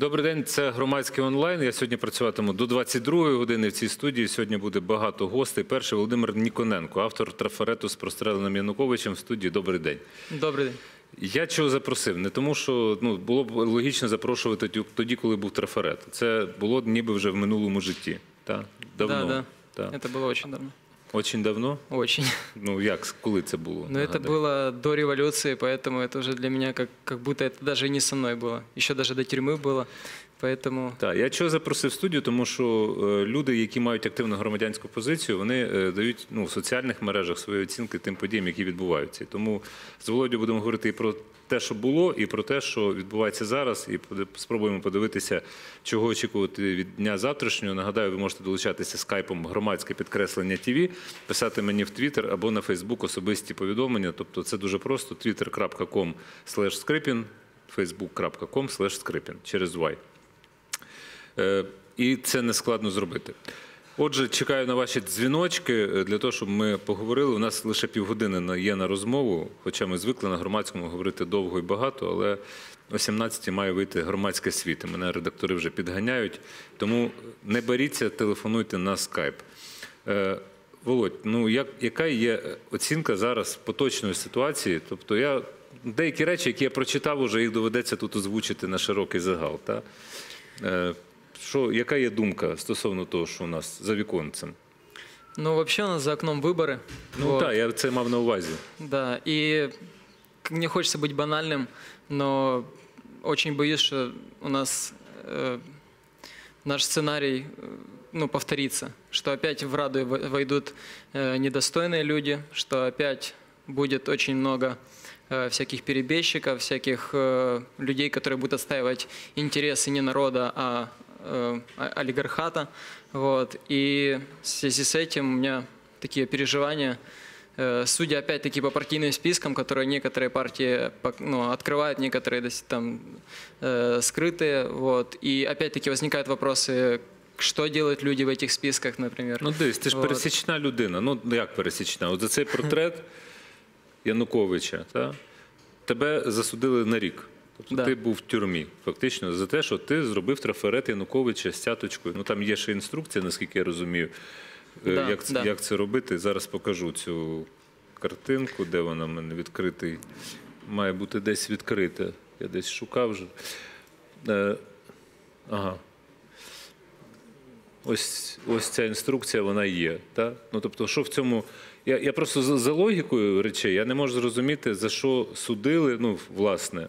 Добрий день, це громадський онлайн. Я сьогодні працюватиму до 22-ї години в цій студії. Сьогодні буде багато гостей. Перший Володимир Ніконенко, автор трафарету з простреленим Януковичем в студії. Добрий день. Добрий день. Я чого запросив? Не тому, що ну було б логічно запрошувати тоді, коли був трафарет. Це було ніби вже в минулому житті. Та? Давно. Да, Та. да. Это было очень давно. Очень давно. Очень. Ну як, коли це було? Но это Нагадай. было до революции, поэтому это уже для меня как, как будто это даже и не со мной было. Еще даже до тюрьмы было. Поэтому Так, я чого запросив в студію, тому що е, люди, які мають активну громадянську позицію, вони е, дають ну, в соціальних мережах свої оцінки тим подіям, які відбуваються. І Тому з Володю будемо говорити і про те, що було, і про те, що відбувається зараз, і спробуємо подивитися, чого очікувати від дня завтрашнього. Нагадаю, ви можете долучатися скайпом громадське підкреслення ТВ, писати мені в Твіттер або на Фейсбук особисті повідомлення. Тобто це дуже просто: twitter.com скрипін, facebook.com скрипін через Y. Е, І це не складно зробити. Отже, чекаю на ваші дзвіночки е, для того, щоб ми поговорили. У нас лише півгодини є на розмову, хоча ми звикли на громадському говорити довго і багато, але о 17 має вийти громадське світ. Мене редактори вже підганяють. Тому не беріться, телефонуйте на скайп. Е, Володь, ну як, яка є оцінка зараз поточної ситуації? Тобто я деякі речі, які я прочитав, уже їх доведеться тут озвучити на широкий загал. Та? Е, Що, яка є думка стосовно того, що у нас за віконцем? Ну, вообще у нас за окном выборы. Ну Вот. так, я це мав на увазі. Да, и к- не хочется быть банальным, но очень боюсь, что у нас э, наш сценарий э, ну, повторится, что опять в Раду во- войдут э, недостойные люди, что опять будет очень много э, всяких перебежчиков, всяких э, людей, которые будут отстаивать интересы не народа, а э, о- олигархата. Вот. И в связи с этим у меня такие переживания. Э, Судя опять-таки по партийным спискам, которые некоторые партии пок- ну, открывают, некоторые дос- там э, скрытые, вот. И опять-таки возникают вопросы, что делают люди в этих списках, например. Ну дивись, ти ж Вот. пересічна людина. Ну як пересічна? От за цей портрет Януковича, та? тебе засудили на рік. Тобто Да. ти був в тюрмі, фактично, за те, що ти зробив трафарет Януковича з цяточкою. Ну там є ще інструкція, наскільки я розумію, е, Да, як, да. як це робити. Зараз покажу цю картинку, де вона в мене відкритий. Має бути десь відкрита. Я десь шукав вже. Е, ага. Ось, ось ця інструкція, вона є. Та? Ну, тобто, що в цьому. Я, я просто за, за логікою речей я не можу зрозуміти, за що судили, ну, власне.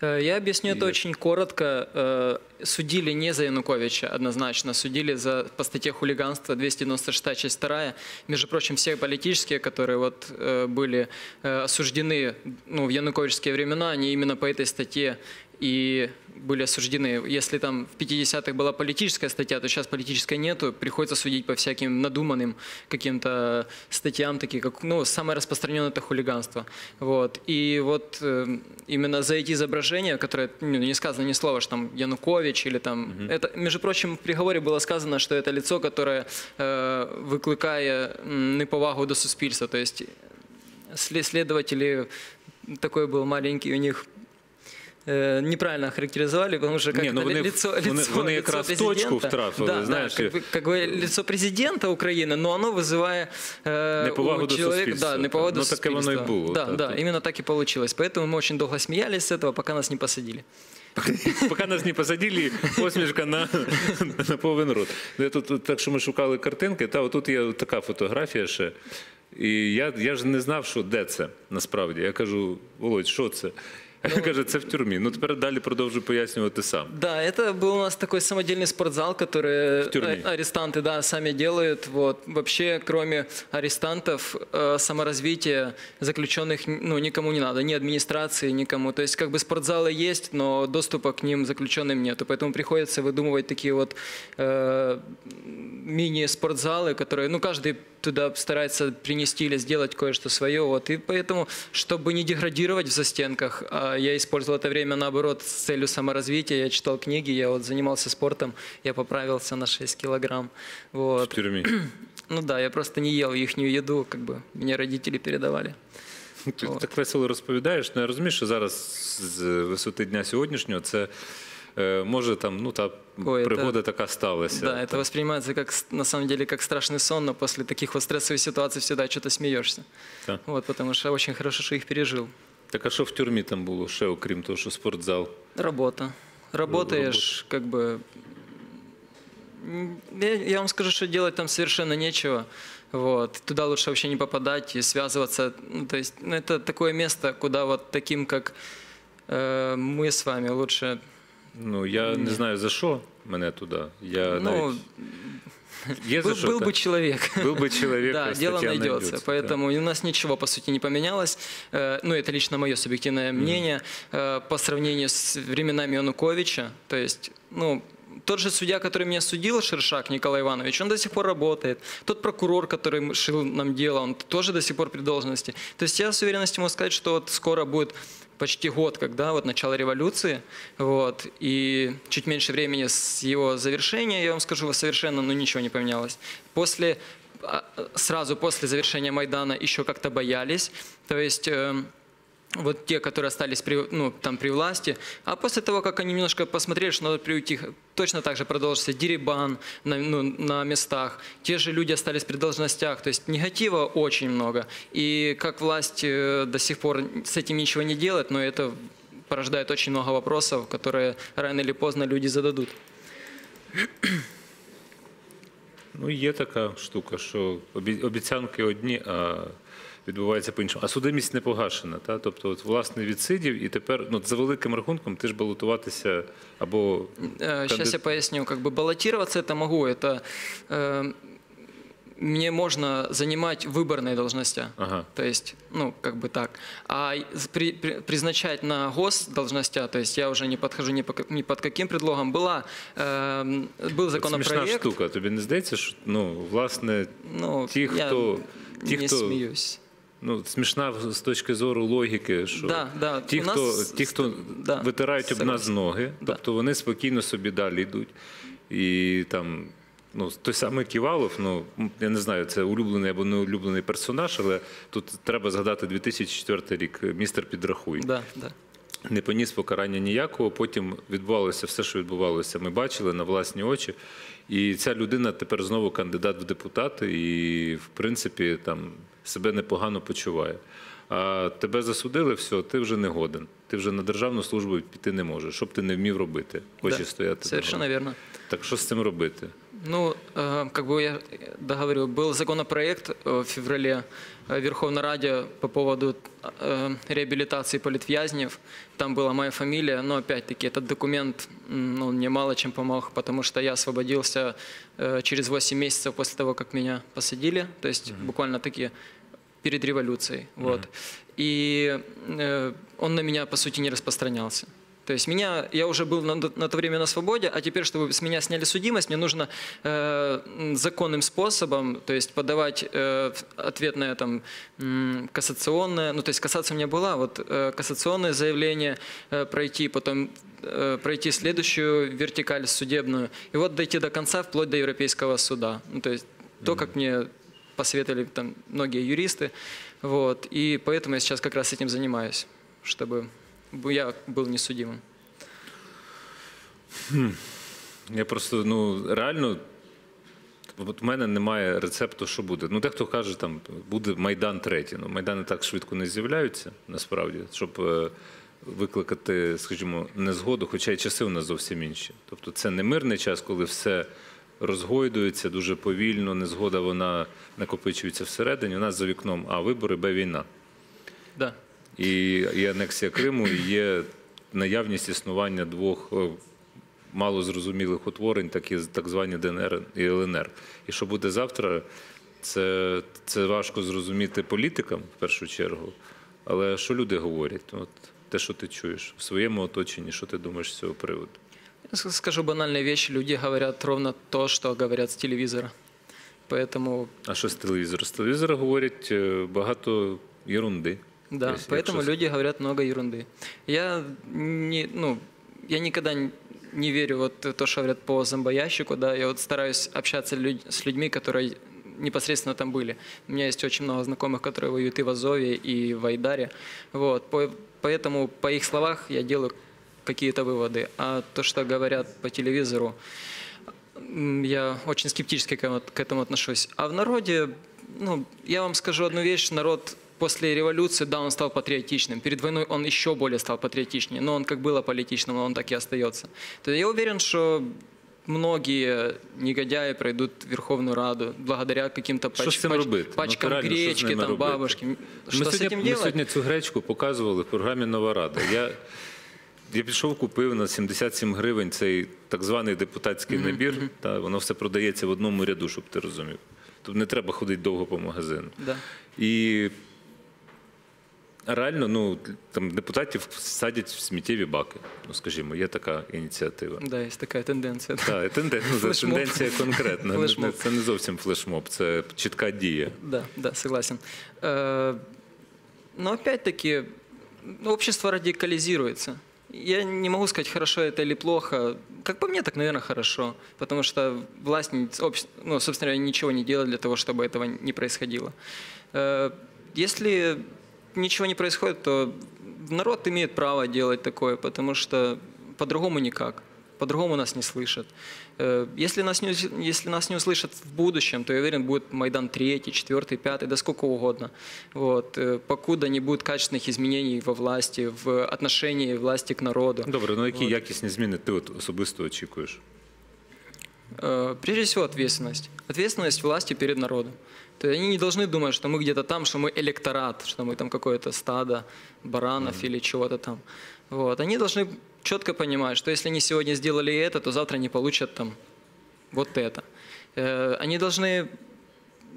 Э, Я объясню это И- очень коротко. Э, Судили не за Януковича однозначно, судили за, по статье хулиганства 296 часть 2. Между прочим, все политические, которые вот, э, были осуждены ну, в януковичские времена, они именно по этой статье и были осуждены. Если там в 50-х была политическая статья, то сейчас политической нету. Приходится судить по всяким надуманным каким-то статьям, такие как, ну, самое распространенное это хулиганство. Вот. И вот э, именно за эти изображения, которые, ну, не сказано ни слова, что там Янукович или там... Это, между прочим, в приговоре было сказано, что это лицо, которое э, викликає неповагу до суспільства. То есть след- следователи, такой был маленький у них, неправильно охарактеризовали, потому что как Не, ну это вони- лицо, вони- лицо, вони лицо якраз в точку президента. втрафили, да, знаєш, да, как, бы, как бы лицо президента України, но оно вызыває э, Неповагу у до человека, суспільства, да, так. неповагу Ну, до таке воно і суспільства. було, Да, так, да, так. именно так и получилось. Поэтому мы очень долго смеялись с этого, пока нас не посадили. Поки нас не посадили, посмішка на, на повен рот. Ну, Я тут, тут так що ми шукали картинки, та отут є така фотографія ще. І я, я ж не знав, що де це насправді. Я кажу, Володь, що це? Він каже, це в тюрмі. Ну тепер далі продовжуй пояснювати сам. Да, это был у нас такой самодельный спортзал, который тюрьме. э, арестанты, да, сами делают. Вот. Вообще, кроме арестантов, э, саморазвитие заключенных ну, никому не надо, ни администрации, никому. То есть, как бы спортзалы есть, но доступа к ним заключенным нету. Поэтому приходится выдумывать такие вот э, мини-спортзалы, которые, ну, каждый туда старается принести или сделать кое-что свое. Вот. И поэтому, чтобы не деградировать в застенках, а я использовал это время, наоборот, с целью саморазвития. Я читал книги, я вот занимался спортом, я поправился на 6 килограмм. В Вот. тюрмі. Ну да, я просто не ел их еду, как бы мне родители передавали. Ти так весело розповідаєш. Ну, я розумію, що зараз з висоти дня сьогоднішнього це е, може там ну та Ой, пригода така сталася. Да, это воспринимается как, с- на самом деле как страшный сон, но после таких вот стрессовых ситуаций всегда что-то смеешься. Так. Вот, потому что очень хорошо, что их пережил. Так а що в тюрмі там було ще, окрім того, що спортзал? Работа. Работаешь, как бы... м, Я, я вам скажу, что делать там совершенно нечего. Вот. Туда лучше вообще не попадать и связываться. Ну, то есть, ну, это такое место, куда вот таким, как э, мы с вами, лучше... Ну я не знаю за що мене туди. Я ну, навіть... Был, был бы человек. Был бы человек, Да, дело найдется. найдется, Поэтому и у нас ничего, по сути, не поменялось. Э, Ну, это лично мое субъективное мнение. Э, По сравнению с временами Януковича, то есть, ну, тот же судья, который меня судил, Шершак Николай Иванович, он до сих пор работает. Тот прокурор, который шил нам дело, он тоже до сих пор при должности. То есть я с уверенностью могу сказать, что вот скоро будет почти год, когда вот начало революции, вот, и чуть меньше времени с его завершения, я вам скажу, совершенно ну, ничего не поменялось. После, а, сразу после завершения Майдана еще как-то боялись, то есть... эм, вот те, которые остались при, ну, там, при власти, а после того, как они немножко посмотрели, что надо приуйти, точно так же продолжится дерибан на, ну, на местах, те же люди остались при должностях, то есть негатива очень много. И как власть э, до сих пор с этим ничего не делает, но это порождает очень много вопросов, которые рано или поздно люди зададут. Ну, є така штука, що обі- обіцянки одні, а відбувається по-іншому. А судимість не погашена. Та? Тобто, от, власне, відсидів, і тепер ну, за великим рахунком ти ж балотуватися або Сейчас Кандид- я поясню. Как бы баллотироваться это могу. Это э, мне можно занимать выборные должности. Ага. То есть, ну, как бы так. А с- при- при- призначать на госдолжностя, то есть я уже не подхожу ни, по, как- ни под каким предлогом. Была, э, был От смішна законопроект. штука. Тобі не здається, що ну, власне, Ну, ті, я хто, ті, не хто смеюсь. ну, смішна з точки зору логіки, що Да, да. ті, хто, нас- ті, хто да, витирають об нас ноги, Да. тобто вони спокійно собі далі йдуть. І там, ну, той самий Ківалов, ну, я не знаю, це улюблений або не улюблений персонаж, але тут треба згадати 2004 рік, містер Підрахуй. Да, да. не поніс покарання ніякого. Потім відбувалося все, що відбувалося. Ми бачили на власні очі. І ця людина тепер знову кандидат в депутати, і в принципі там себе непогано почуває. А тебе засудили, все, ти вже не годен. Ти вже на державну службу піти не можеш. Що б ти не вмів робити? Хочеш Да, стояти. Совершенно вірно. Так що з цим робити? Ну, как бы я договорил, был законопроект в феврале в Верховной Раде по поводу реабилитации политвязнев. Там была моя фамилия, но опять-таки этот документ ну, мне мало чем помог, потому что я освободился через 8 месяцев после того, как меня посадили, то есть буквально таки перед революцией. Вот. И э, он на меня, по сути, не распространялся. То есть меня, я уже был на, на то время на свободе, а теперь, чтобы с меня сняли судимость, мне нужно э, законным способом, то есть подавать э, ответное там м, кассационное, ну то есть кассация у меня была, вот э, кассационное заявление э, пройти, потом э, пройти следующую вертикаль судебную, и вот дойти до конца вплоть до Европейского суда. Ну то есть то, как мне посоветовали там многие юристы, вот, и поэтому я сейчас как раз этим занимаюсь, чтобы я был несудимым. Я просто ну реально. От в мене немає рецепту, що буде. Ну, дехто каже, там буде Майдан третій. Ну, Майдани так швидко не з'являються, насправді, щоб е, викликати, скажімо, незгоду, хоча й часи у нас зовсім інші. Тобто це не мирний час, коли все розгойдується дуже повільно, незгода вона накопичується всередині. У нас за вікном А вибори, Б війна. Да. І, і анексія Криму, і є наявність існування двох е, малозрозумілих утворень, такі так звані ДНР і ЛНР. І що буде завтра, це, це важко зрозуміти політикам в першу чергу. Але що люди говорять? От те, що ти чуєш в своєму оточенні, що ти думаєш з цього приводу? Скажу банальные вещи. Люди говорят ровно то, что говорят с телевизора. Поэтому, А що з телевізора? З телевізора говорять е, багато єрунди. Да, Якщо- поэтому якщо- люди говорят много ерунды. Я не, ну, я никогда не верю вот то, что говорят по зомбоящику, да, я вот стараюсь общаться с людьми, которые непосредственно там были. У меня есть очень много знакомых, которые воюют и в Азове, и в Айдаре, вот, по- поэтому по их словах я делаю какие-то выводы. А то, что говорят по телевизору, я очень скептически к этому отношусь. А в народе, ну, я вам скажу одну вещь, народ после революции, да, он стал патриотичным. Перед войной он еще более стал патриотичнее, но он как был аполитичным, он так и остается. То есть я уверен, что многие негодяи пройдут в Верховную Раду благодаря каким-то Що пач- з цим пач- робити? Ну, пачкам реально, що з гречки, ними там, робити? бабушки. Ми Что с сьогодні, этим ми делать? сьогодні цю гречку показували в програмі Нова Рада. Я, я пішов, купив на 77 гривень цей так званий депутатський набір. Та, воно все продається в одному ряду, щоб ти розумів. Тобто не треба ходити довго по магазину. Да. І реально, ну там депутатів садять в сміттєві баки. Ну, скажімо, є така ініціатива. Да, есть такая тенденция. Так, тенден, ну, це Флешмоб. тенденція конкретна. Флешмоб. Не- Це не зовсім флешмоб, це чітка дія. Да, да, согласен. Э, Но опять-таки, ну, общество радикализируется. Я не могу сказать, хорошо это или плохо. Как по мне, так, наверное, хорошо. Потому что власть, не- общ- ну, собственно говоря, ничего не делает для того, чтобы этого не происходило. Э, Если ничего не происходит, то народ имеет право делать такое, потому что по-другому никак. По-другому нас не слышат. Э, Если нас не, ус- если нас не услышат в будущем, то я уверен, будет Майдан третий, четвертый, пятый, да сколько угодно. Вот. Э, Покуда не будет качественных изменений во власти, в отношении власти к народу. Добре, ну які От. якісні зміни ти от особисто очікуєш? Э, Прежде всего ответственность. Ответственность власти перед народом. То есть они не должны думать, что мы где-то там, что мы электорат, что мы там какое-то стадо баранов или чего-то там. Вот. Они должны четко понимать, что если они сегодня сделали это, то завтра не получат там вот это. Э, Они должны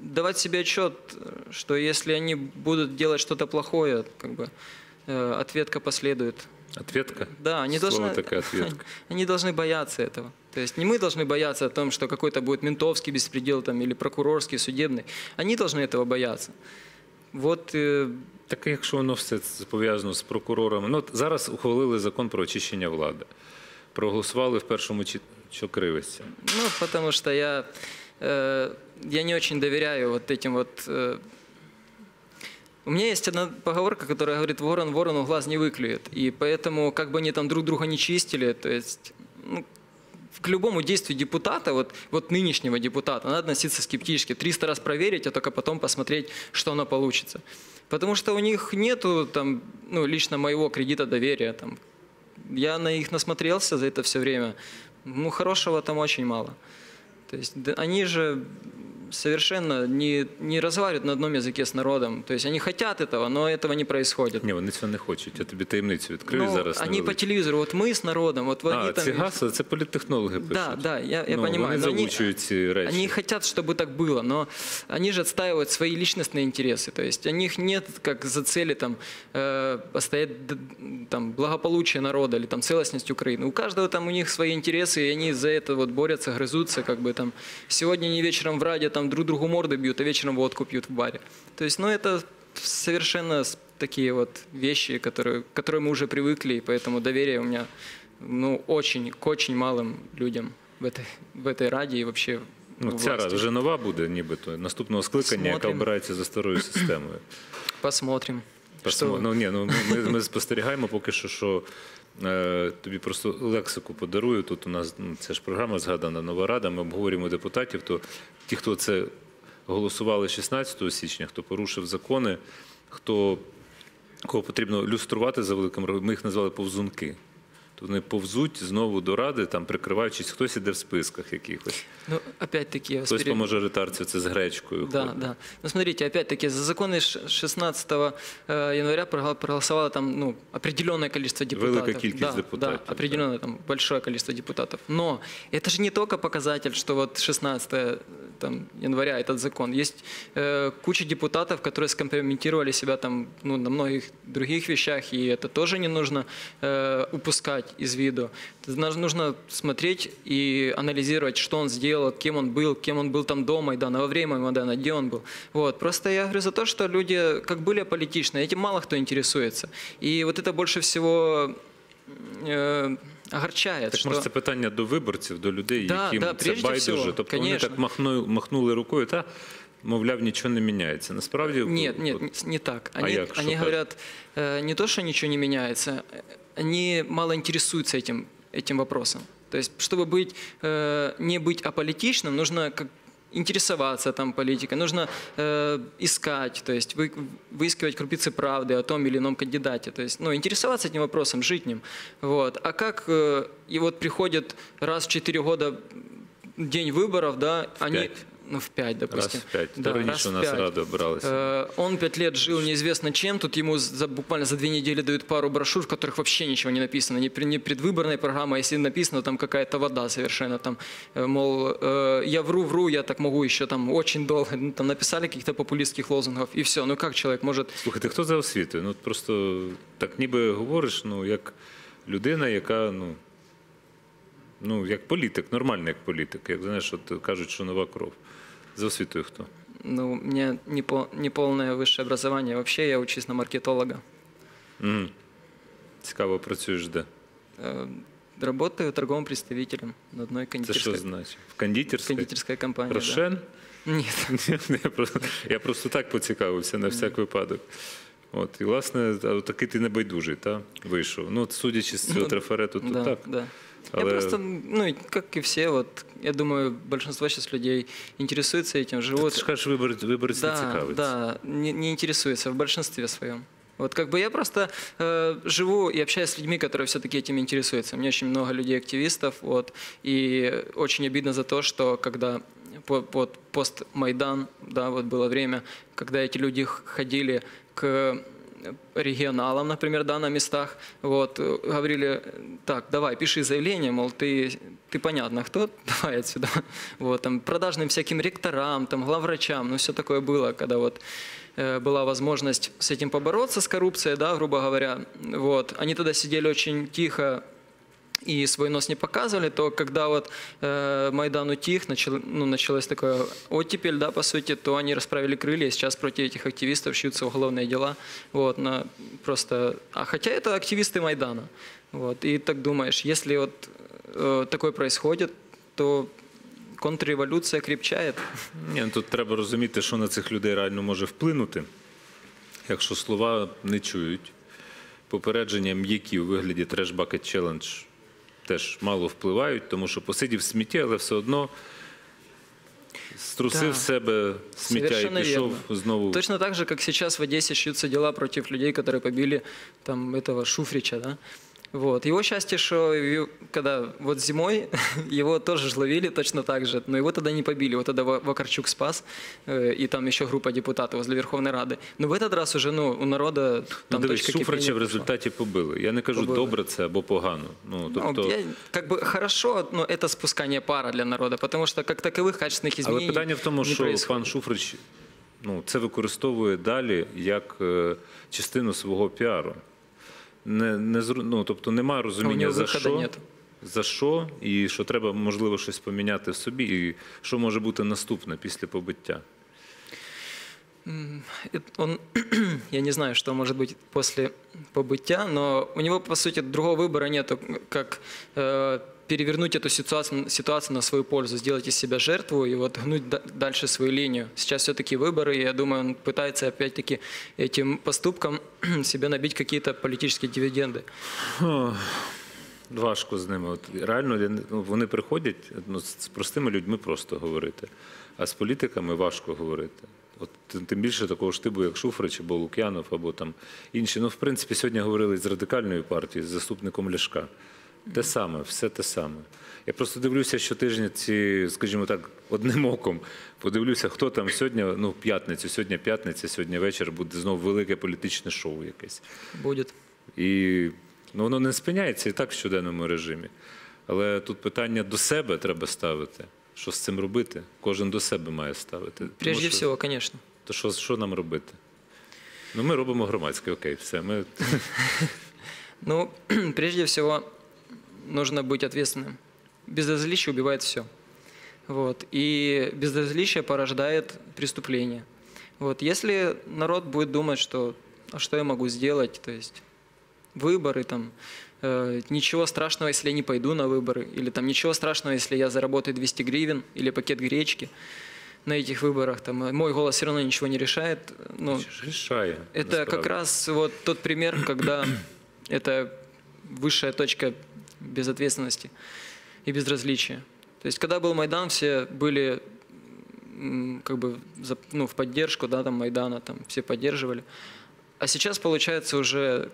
давать себе отчет, что если они будут делать что-то плохое, как бы э, ответка последует. Ответка? Да, они Слово должны, такая ответка. они должны бояться этого. То есть не мы должны бояться о том, что какой-то будет ментовский беспредел там, или прокурорский, судебный. Они должны этого бояться. Вот э, Так якщо воно все це пов'язано з прокурорами. Ну, от зараз ухвалили закон про очищення влади. Проголосували в першому читанні. Що кривиться? Ну, потому что я, э, я не очень доверяю вот этим вот... э, у меня есть одна поговорка, которая говорит, ворон ворону глаз не выклюет. И поэтому, как бы они там друг друга не чистили, то есть ну, к любому действию депутата, вот, вот нынешнего депутата, надо относиться скептически. 300 раз проверить, а только потом посмотреть, что оно получится. Потому что у них нету там, ну, лично моего кредита доверия. Там. Я на них насмотрелся за это все время. Ну, хорошего там очень мало. То есть да, они же совершенно не, не разговаривают на одном языке с народом. То есть они хотят этого, но этого не происходит. Ні, вони цього не хочуть. Я тобі таємницю відкрию Ну, зараз. они по невеличку. телевизору, вот мы с народом, вот А, они там... ці гаси, це політтехнологи пишуть. Да, да, я, я ну, понимаю. Вони но они- залучують ці речі. Они хотят, чтобы так было, но они же отстаивают свои личностные интересы. То есть у них нет как за цели там, э, постоять д- там, благополучие народа или там, целостность Украины. У каждого там у них свои интересы, и они за это вот борются, грызутся. Как бы, там. Сегодня они вечером в Раде там, друг другу морды бьют, а вечером водку пьют в баре. То есть, ну, это совершенно с- такие вот вещи, которые, к которым мы уже привыкли, и поэтому доверие у меня ну, очень, к очень малым людям в этой, в этой Раде и вообще Ну, в ця власти. рада вже нова буде, нібито наступного скликання, яка Смотрим. обирається за старою системою. Посмотрим. Посмо- Что- Ну, ні, ну, ми, ми спостерігаємо поки що, що е, тобі просто лексику подарую. Тут у нас ну, це ж програма згадана Нова Рада. Ми обговорюємо депутатів. То ті, хто це голосували 16 січня, хто порушив закони, хто кого потрібно люструвати за великим ми їх назвали повзунки То вони повзуть знову до ради, там прикриваючись, хтось іде в списках якихось, Ну, опять-таки, я вас хтось перебью. по мажоритарцю це з гречкою. Да, ходить. да. Ну, смотрите, опять-таки, за законы ш- 16 э, января прогла- проголосовало там, ну, определенное количество депутатов. Великая кількість да, депутатів, Да, определенное там большое количество депутатов. Но это же не только показатель, что вот 16 там, января этот закон. Есть э, куча депутатов, которые скомпрометировали себя там, ну, на многих других вещах, и это тоже не нужно э, упускать из виду. Это нужно- Нужно смотреть и анализировать, что он сделал, кем он был, кем он был там до Майдана, во время Майдана, где он был. Вот. Просто я говорю за то, что люди как были аполитичны, этим мало кто интересуется. И вот это больше всего э, огорчает. Так что... може це питання до виборців, до людей, Да, яким да, це прежде байдуже. всего, тобто вони конечно. так махну, махнули рукою, та мовляв, нічого не міняється. Насправді Нет, от- нет, не- не так. А Они, як, що они кажуть? говорят, э, не то, что ничего не меняется, они мало интересуются этим, этим вопросом. То есть, чтобы быть, э, не быть аполитичным, нужно как интересоваться там политикой, нужно э, искать, то есть вы, выискивать крупицы правды о том или ином кандидате, то есть ну, интересоваться этим вопросом, жить ним. Вот. А как э, и вот приходит раз в 4 года день выборов, да, они... пять. Ну, в пять, Раз допустим. в п'ять. Да, Та раніше раз у в нас пять. рада обиралася. Э, Он пять лет жил неизвестно чем, тут ему за, буквально за две недели дают пару брошюр, в которых вообще ничего не написано, не, при- не предвыборная программа, а если написано, там какая-то вода совершенно, там, э, мол, э, я вру, вру, я так могу еще там очень долго, ну, там написали каких-то популистских лозунгов, и все, ну как человек может Слухайте, хто за освітою? Ну от просто так ніби говориш, ну як людина, яка ну, ну як політик, нормальний як політик. Як знаєш, от кажуть, що нова кров. За освітою хто? Ну, у меня не, по, не полное высшее образование. Вообще я учусь на маркетолога. Угу. Цікаво, працюєш де? Э, Работаю торговым представителем на одной Це що кондитерской, значить? В кондитерській? кондитерской компании. да. Рошен? Нет. я, просто, я просто так поцікавився на всяк випадок. От, і, власне, а от такий ти небайдужий, та? вийшов. Ну, от, судячи з цього Ну, трафарету, то да, так. да. Я Але- просто, ну, как и все, вот, я думаю, большинство сейчас людей интересуется этим, Ти живут. ж кажеш, виборець, виборець не Да, цікавиться. да, не, не интересуется в большинстве своем. Вот как бы я просто э, живу и общаюсь с людьми, которые все-таки этим интересуются. У меня очень много людей-активистов, вот, и очень обидно за то, что когда вот пост-Майдан, да, вот было время, когда эти люди ходили к регионалам, например, да, на местах, вот, говорили, так, давай, пиши заявление, мол, ты, ты понятно, кто, давай отсюда, вот, там, продажным всяким ректорам, там, главврачам, ну, все такое было, когда вот э, была возможность с этим побороться, с коррупцией, да, грубо говоря, вот, они тогда сидели очень тихо, и свой нос не показывали, то когда вот э, Майдан утих, начал, ну, началась такая оттепель, да, по сути, то они расправили крылья, и сейчас против этих активистов шьются уголовные дела, вот, на просто, а хотя это активисты Майдана, вот, и так думаешь, если вот э, такое происходит, то контрреволюция крепчает, Ні, ну, тут треба розуміти, що на цих людей реально може вплинути. Якщо слова не чують, попередження м'які у вигляді треш Bucket Challenge теж мало впливають, тому що посидів в смітті, але все одно струсив Да. з себе сміття Совершенно і пішов верно. знову. Точно так же, как сейчас в Одессе шьются дела против людей, которые побили там этого Шуфрича, да? Вот. Его счастье, что его- когда вот зимой его тоже ж ловили точно так же, но его тогда не побили, его тогда Ва- Вакарчук спас, э, и там еще группа депутатов возле Верховной Рады. Но в этот раз уже ну, у народа Ну, там дивись, точка Шуфрича кипения в пошла. результаті побили. Я не кажу, Побили. добре це або погано. Ну, Ну, тобто, я, как бы хорошо, но это спускание пара для народа, потому что как таковых качественных Але изменений питання в тому, не що происходит. пан Шуфрич ну, це використовує далі як е, частину свого піару. Не, не, зру- ну, тобто немає розуміння, нього за виходу що, нет. за що, і що треба, можливо, щось поміняти в собі, і що може бути наступне після побиття. Это Он, я не знаю, что может быть после побытия, но у него, по сути, другого выбора нет, как э, перевернуть эту ситуацию, ситуацию на свою пользу, сделать из себя жертву и вот гнуть да- дальше свою линию. Сейчас все-таки выборы, и я думаю, он пытается опять-таки этим поступком себе набить какие-то политические дивиденды. Важко з ними. От реально я не- ну, вони приходять ну, з з простими людьми просто говорити, а з політиками важко говорити. От тим- тим більше такого ж типу, як Шуфрич або Лук'янов, або там інші. Ну, в принципі, сьогодні говорили з радикальної партії, з заступником Ляшка. Те саме, все те саме. Я просто дивлюся щотижня ці, скажімо так, одним оком. Подивлюся, хто там сьогодні, ну, п'ятницю, сьогодні п'ятниця, сьогодні вечір буде знову велике політичне шоу якесь. Будет. І ну, воно не спиняється і так в щоденному режимі. Але тут питання до себе треба ставити. Що з цим робити? Кожен до себе має ставити. Прежде всего, конечно. То що, що нам робити? Ну, ми робимо громадське, окей, все. Ми... Ну, прежде всего, нужно быть ответственным. Безразличие убивает все. Вот. И безразличие порождает преступление. Вот. Если народ будет думать, что а что я могу сделать, то есть выборы, там, э, ничего страшного, если я не пойду на выборы, или там ничего страшного, если я заработаю 200 гривен или пакет гречки на этих выборах, там, э, мой голос все равно ничего не решает. Ну, Ж- Рішає. это как насправді. раз вот тот пример, когда это высшая точка безответственности и безразличия. То есть, когда был Майдан, все были как бы ну, в поддержку, да, там Майдана, там все поддерживали. А сейчас получается уже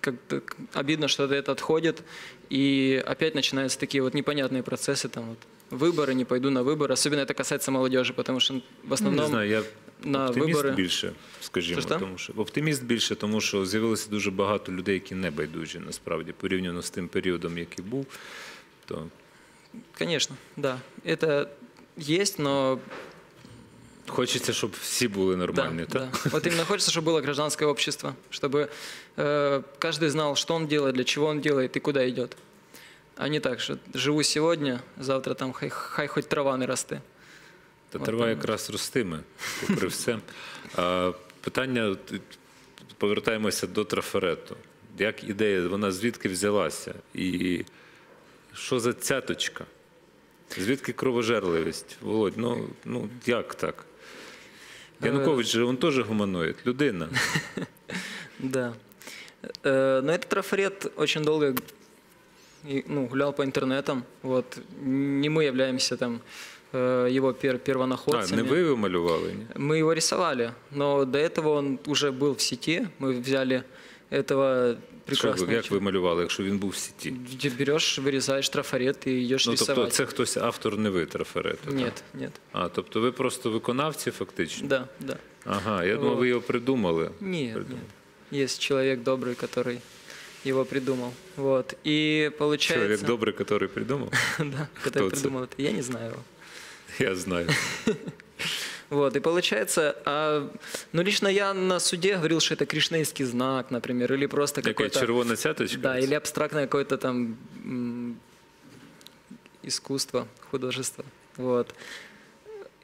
как-то обидно, что это отходит, и опять начинаются такие вот непонятные процессы, там вот выборы, не пойду на выборы. Особенно это касается молодежи, потому что в Ну, основном не знаю, я на оптиміст вибори- більше, скажімо, Що-що? тому що оптиміст більше, тому що з'явилося дуже багато людей, які не байдужі насправді порівняно з тим періодом, який був. То Конечно, да. Это есть, но хочеться, щоб всі були нормальні, да, так? да. Вот именно хочется, чтобы было гражданское общество, чтобы э, каждый знал, что он делает, для чего он делает и куда идет. А не так, что живу сегодня, завтра там хай, хай хоть трава не росте. Та От трава там. якраз ростиме, попри все. А, питання, от, повертаємося до трафарету. Як ідея, вона звідки взялася? І що за цяточка? Звідки кровожерливість? Володь, ну, ну як так? Янукович же він теж гуманоїд, людина. Да. Э, но этот трафарет очень долго и, ну, гулял по интернетам. Вот. Не мы являемся там э, его пер- А, первонаходцами. не ви його малювали? Ні? Мы его рисовали, но до этого он уже был в сети. Мы взяли этого Що прекрасного. ви, як ви человека. малювали, якщо він був в сіті? Где берешь, вырезаешь трафарет и идешь Ну, тобто рисовать. це хтось автор не ви трафарету? так? Нет, нет. А, тобто ви просто виконавці фактично? Да, да. Ага, я думав, Вот. ви його придумали. Нет, Придумал. нет. Есть человек добрый, который его придумал. Вот. И получается... Чоловік добрий, який придумав? Да, Кто который это? придумал это. Я не знаю его. Я знаю. Вот, и получается, а, ну лично я на суде говорил, что это кришнаистский знак, например, или просто какой-то... червона цяточка? Да, или абстрактное какое-то там искусство, художество. Вот.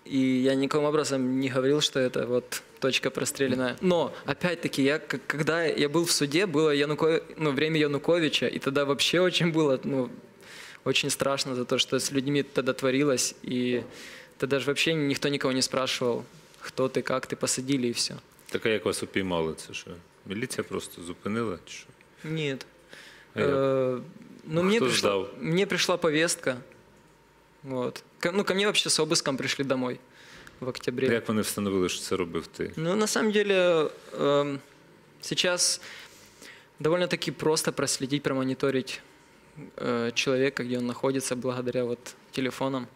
И я никаким образом не говорил, что это вот точка простреленная. Но, опять-таки, я, когда я был в суде, было Януко... ну, время Януковича, и тогда вообще очень было, ну, очень страшно за то, что с людьми тогда творилось, и тогда же вообще никто никого не спрашивал, кто ты, как ты, посадили и все. Така, як вас упіймали, це що? Міліція просто зупинила? Чи що? Нет. А як? Э, Ну, мне Кто пришла, сдал? мне пришла повестка. Вот. Ко- Ну, ко мне вообще с обыском пришли домой в октябре. Як вони встановили, що це робив ти? Ну, на самом деле, эм, сейчас довольно-таки просто проследить, промониторить э, человека, где он находится, благодаря вот телефонам.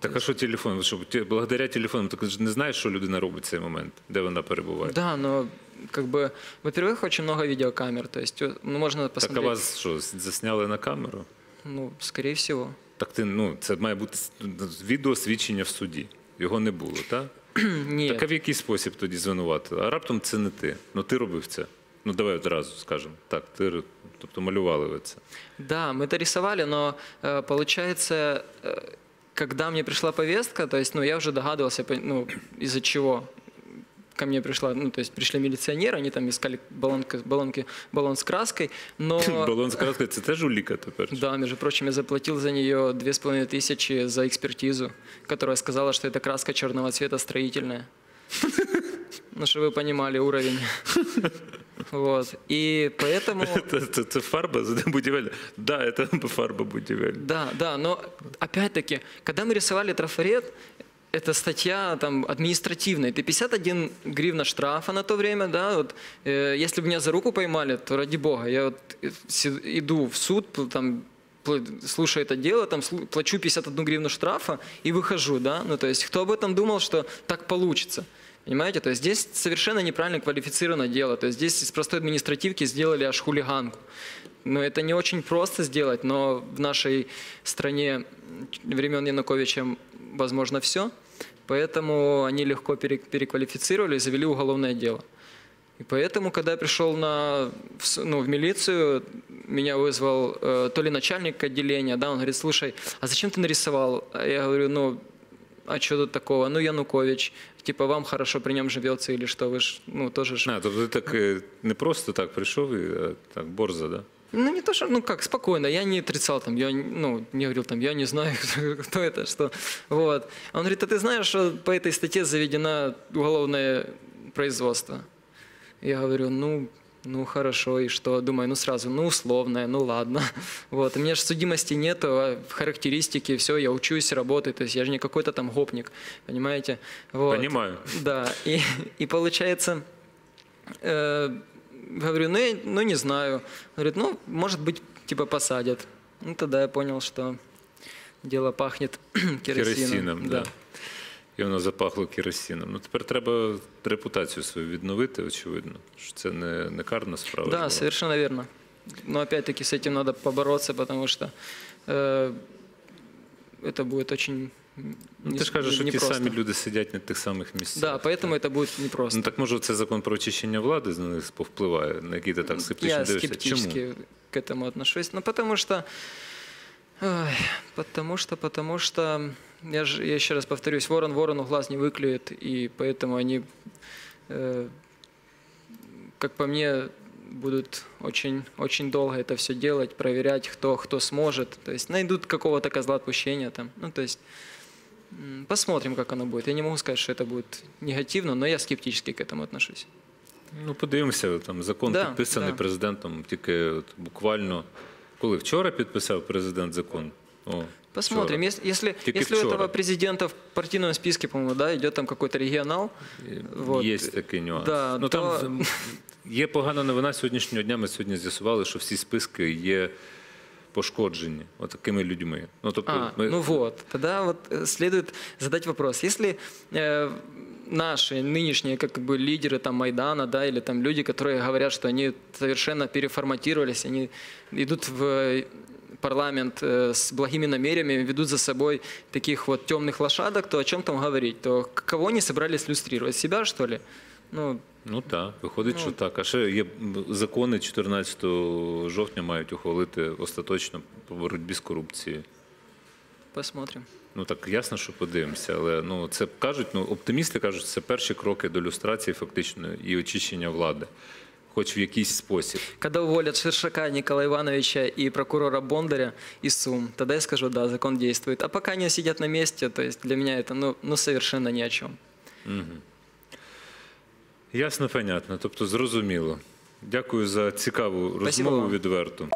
Так а що телефон? Ви що, ті- благодаря телефону, ти ж не знаєш, що людина робить в цей момент, де вона перебуває? Да, но как бы, во-первых, очень много видеокамер, то есть, э, ну, можно Так а посмотреть. вас що, засняли на камеру? Ну, скорее всего. Так ти, ну, це має бути с- відео свідчення в суді. Його не було, так? Нет. Так а в який спосіб тоді звинуватили? А раптом це не ти. Ну ти робив це. Ну давай одразу скажемо. Так, ти р- тобто малювали ви це. Да, мы это рисовали, но э, получается, э, когда мне пришла повестка, то есть, ну, я уже догадывался, ну, из-за чего ко мне пришла, ну, то есть пришли милиционеры, они там искали баллонки, баллонки, баллон с краской, но... Балон з краскою це теж уліка тепер. Да, между прочим, я заплатил за нее две с половиной тысячи за экспертизу, которая сказала, что это краска черного цвета строительная. Ну, чтобы вы понимали уровень. Вот. И поэтому... Це, це, це фарба будівельна? Да, це фарба будівельна. Да, да, но опять-таки, когда мы рисовали трафарет, это статья там административная. Ты 51 гривна штрафа на то время, да, вот, э, если бы меня за руку поймали, то ради бога, я вот э, иду в суд, там, слушаю это дело, там, плачу 51 гривну штрафа и выхожу, да, ну, то есть, кто об этом думал, что так получится? Понимаете? То есть здесь совершенно неправильно квалифицировано дело. То есть здесь из простой административки сделали аж хулиганку. Но это не очень просто сделать, но в нашей стране времен Януковича возможно все. Поэтому они легко пере- переквалифицировали и завели уголовное дело. И поэтому, когда я пришел на, ну, в милицию, меня вызвал э, то ли начальник отделения, да, он говорит, слушай, а зачем ты нарисовал? А я говорю, ну, а что тут такого? Ну, Янукович, типа, вам хорошо при нем живется или что? Вы ж, ну, тоже ж А, тобто ти так е, не просто так прийшов і а, так борза, да? Ну, не то, что, ну как, спокойно, я не отрицал там, я, ну, не говорил там, я не знаю, кто это, что, вот. Он говорит, а ты знаешь, что по этой статье заведено уголовное производство? Я говорю, ну, Ну хорошо, и что? Думаю, ну сразу, ну условное, ну ладно. Вот, у меня же судимости нету, а характеристики, все, я учусь, работаю, то есть я же не какой-то там гопник, понимаете? Вот. Понимаю. Да, и, и получается, э, говорю, ну, я- ну не знаю. Говорит, ну, может быть, типа посадят. Ну тогда я понял, что дело пахнет керосином. Керосином, да І воно запахло керосином. Ну тепер треба репутацію свою відновити, очевидно. Що це не, не карна справа. ж Да, була. совершенно верно. Но опять-таки с этим надо побороться, потому что э, это будет очень Ну, не- ти ж кажеш, що ті непросто. самі люди сидять на тих самих місцях. Да, поэтому это будет непросто. Ну так може це закон про очищення влади на них повпливає, на який ти так скептично Я дивишся. Чому? скептически к этому отношусь. Ну, потому что... ой, потому что, потому что... Я, же, я еще раз повторюсь, ворон ворону глаз не выклюет, и поэтому они, э, как по мне, будут очень, очень долго это все делать, проверять, кто, кто сможет. То есть найдут какого-то козла отпущения там. Ну, то есть м, посмотрим, как оно будет. Я не могу сказать, что это будет негативно, но я скептически к этому отношусь. Ну подивимося, там закон Да, підписаний да. президентом тільки от буквально коли вчора підписав президент закон. О, Посмотрим. вчора. Если, если, Тільки если у вчора. этого президента в партийном списке, по-моему, да, идет там какой-то регионал, вот. Є такий нюанс. Да, ну, то- там є погана новина сьогоднішнього дня. Ми сьогодні з'ясували, що всі списки є пошкоджені от такими людьми. Ну, тобто, А, ми, ну вот, тогда вот э, следует задать вопрос. Если э, наши нынешние как бы лидеры там Майдана, да, или там люди, которые говорят, что они совершенно переформатировались, они идут в э, парламент э, с благими намерениями, ведут за собой таких вот темных лошадок, то о чем там говорить? То кого они собрались иллюстрировать? Себя, что ли? Ну, ну так, виходить, Ну, що так. А ще є закони 14 жовтня мають ухвалити остаточно по боротьбі з корупцією. посмотрим. Ну так ясно, що подивимося, але ну це кажуть, ну оптимісти кажуть, це перші кроки до люстрації фактично і очищення влади, хоч в якийсь спосіб. Когда уволят Шершака Николая Ивановича и прокурора Бондаря і СУМ, тогда я скажу, да, закон действует. А пока они сидят на месте, то есть для меня это ну, ну совершенно ни о чем. Ясно, понятно, тобто зрозуміло. Дякую за цікаву Спасибо розмову вам. відверту.